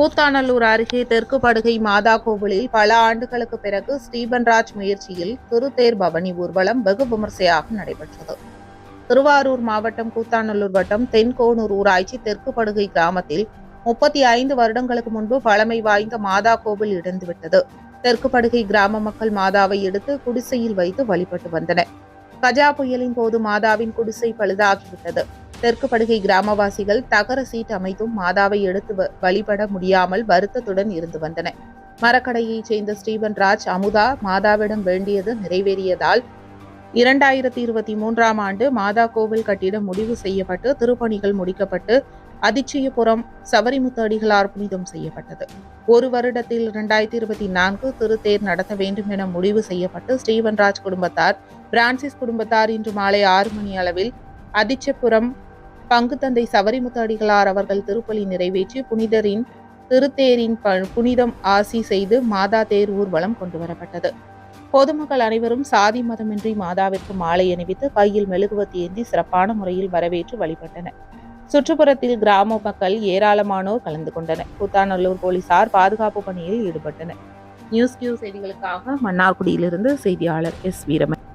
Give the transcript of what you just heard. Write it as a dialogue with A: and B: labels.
A: கூத்தாநல்லூர் அருகே தெற்கு படுகை மாதா கோவிலில் பல ஆண்டுகளுக்கு பிறகு ஸ்டீபன்ராஜ் முயற்சியில் திருத்தேர் பவனி ஊர்வலம் வெகு விமர்சையாக நடைபெற்றது. திருவாரூர் மாவட்டம் கூத்தாநல்லூர் வட்டம் தென்கோனூர் ஊராட்சி தெற்கு படுகை கிராமத்தில் முப்பத்தி ஐந்து வருடங்களுக்கு முன்பு பழமை வாய்ந்த மாதா கோவில் இடிந்துவிட்டது. தெற்கு படுகை கிராம மக்கள் மாதாவை எடுத்து குடிசையில் வைத்து வழிபட்டு வந்தனர். கஜா புயலின் போது மாதாவின் குடிசை பழுதாகிவிட்டது. தெற்கு படுகை கிராமவாசிகள் தகர சீட் அமைத்தும் மாதாவை எடுத்து வ- வழிபட முடியாமல் வருத்தத்துடன் இருந்து வந்தனர் மரக்கடையைச் சேர்ந்த ஸ்டீபன் ராஜ் அமுதா மாதாவிடம் வேண்டியது நிறைவேறியதால் இரண்டாயிரத்தி இருபத்தி மூன்றாம் ஆண்டு மாதா கோவில் கட்டிடம் முடிவு செய்யப்பட்டு திருப்பணிகள் முடிக்கப்பட்டு அதிச்சயபுரம் சபரிமுத்து அடிகளார் புனிதம் செய்யப்பட்டது. ஒரு வருடத்தில் இரண்டாயிரத்தி இருபத்தி நான்கு திருத்தேர் நடத்த வேண்டும் என முடிவு செய்யப்பட்டு ஸ்டீவன்ராஜ் குடும்பத்தார் பிரான்சிஸ் குடும்பத்தார் இன்று மாலை ஆறு மணி அளவில் அதிச்சபுரம் பங்குத்தந்தை தந்தை அடிகளார் அவர்கள் திருப்பலி நிறைவேற்றி புனிதரின் திருத்தேரின் ப- புனிதம் ஆசி செய்து மாதா தேர் ஊர்வலம் கொண்டு வரப்பட்டது. பொதுமக்கள் அனைவரும் சாதி மதமின்றி மாதாவிற்கு மாலை அணிவித்து கையில் மெழுகுவத்தி ஏந்தி சிறப்பான முறையில் வரவேற்று வழிபட்டனர். சுற்றுப்புறத்தில் கிராம மக்கள் ஏராளமானோர் கலந்து கொண்டனர். கூத்தாநல்லூர் போலீசார் பாதுகாப்பு பணியில் ஈடுபட்டனர். நியூஸ் கியூ செய்திகளுக்காக மன்னார்குடியிலிருந்து செய்தியாளர் எஸ் வீரமன்